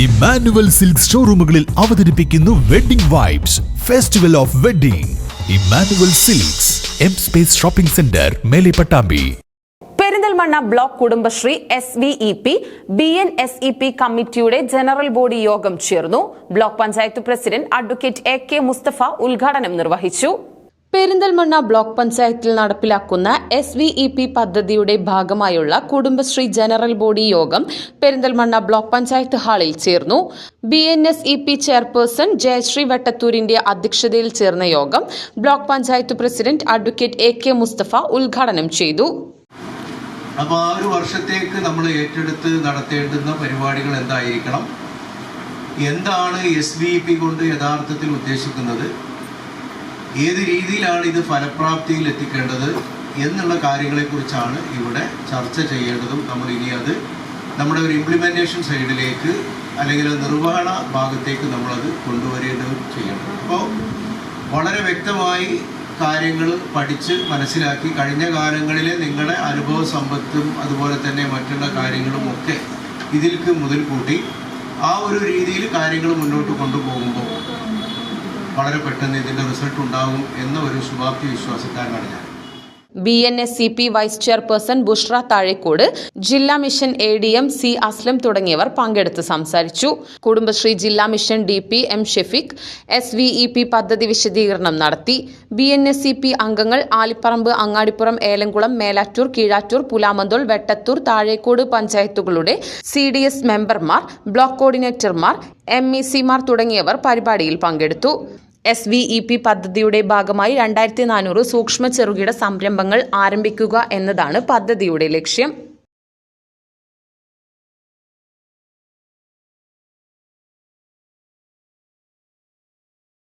Emmanuel silk ഷോറൂമുകളിൽ അവതരിപ്പിക്കുന്നു wedding vibes festival of wedding Emmanuel silks M space shopping centre Mele Pattambi Perinthalmanna block Kudumbashree S V E P B N S E P കമ്മിറ്റിയുടെ general body യോഗം ചേർന്നു. Block panchayat president advocate A K Mustafa ഉദ്ഘാടനം നിർവഹിച്ചു. Perinthalmanna block പഞ്ചായത്തിൽ നടപ്പിലാക്കുന്ന S V E P പദ്ധതിയുടെ ഭാഗമായുള്ള Kudumbashree general body യോഗം പെരിന്തൽമണ്ണ ബ്ലോക്ക് പഞ്ചായത്ത് ഹാളിൽ ചേർന്നു. B N S E P chairperson Jayashree വട്ടത്തൂരിന്റെ അധ്യക്ഷതയിൽ ചേർന്ന യോഗം block panchayat president advocate A K Mustafa ഉദ്ഘാടനം ചെയ്തു. അപ്പോൾ ആ ഒരു വർഷത്തേക്ക് നമ്മൾ ഏറ്റെടുത്ത് നടത്തേണ്ടുന്ന പരിപാടികൾ എന്തായിരിക്കണം? എന്താണ് എസ് ബി പി കൊണ്ട് യഥാർത്ഥത്തിൽ ഉദ്ദേശിക്കുന്നത്? ഏത് രീതിയിലാണ് ഇത് ഫലപ്രാപ്തിയിൽ എത്തിക്കേണ്ടത് എന്നുള്ള കാര്യങ്ങളെക്കുറിച്ചാണ് ഇവിടെ ചർച്ച ചെയ്യേണ്ടതും നമ്മൾ ഇനി അത് നമ്മുടെ ഒരു ഇംപ്ലിമെന്റേഷൻ സൈഡിലേക്ക് അല്ലെങ്കിൽ നിർവഹണ ഭാഗത്തേക്ക് നമ്മളത് കൊണ്ടുവരേണ്ടതും ചെയ്യണം. അപ്പോൾ വളരെ വ്യക്തമായി കാര്യങ്ങൾ പഠിച്ച് മനസ്സിലാക്കി കഴിഞ്ഞ കാലങ്ങളിലെ നിങ്ങളുടെ അനുഭവ സമ്പത്തും അതുപോലെ തന്നെ മറ്റുള്ള കാര്യങ്ങളും ഒക്കെ ഇതിൽക്ക് മുതൽ കൂട്ടി ആ ഒരു രീതിയിൽ കാര്യങ്ങൾ മുന്നോട്ട് കൊണ്ടുപോകുമ്പോൾ വളരെ പെട്ടെന്ന് ഇതിന്റെ റിസൾട്ട് ഉണ്ടാകും എന്ന ഒരു ശുഭാപ്തി വിശ്വാസക്കാരനാണ് ഞാൻ. B N S C P vice chairperson Bushra Thazhekode ജില്ലാ mission A D M C Aslam തുടങ്ങിയവർ പങ്കെടുത്ത് സംസാരിച്ചു. കുടുംബശ്രീ ജില്ലാ mission D P M Shefeeq S V E P പദ്ധതി വിശദീകരണം നടത്തി. B N S C P അംഗങ്ങൾ ആലിപ്പറമ്പ് അങ്ങാടിപ്പുറം ഏലംകുളം മേലാറ്റൂർ കീഴാറ്റൂർ പുലാമന്തോൾ വെട്ടത്തൂർ താഴേക്കോട് പഞ്ചായത്തുകളുടെ സി ഡി എസ് മെമ്പർമാർ ബ്ലോക്ക് കോർഡിനേറ്റർമാർ എം ഇ സിമാർ തുടങ്ങിയവർ പരിപാടിയിൽ പങ്കെടുത്തു. എസ് വി ഇ പി പദ്ധതിയുടെ ഭാഗമായി രണ്ടായിരത്തി നാനൂറ് സൂക്ഷ്മ ചെറുകിട സംരംഭങ്ങൾ ആരംഭിക്കുക എന്നതാണ് പദ്ധതിയുടെ ലക്ഷ്യം.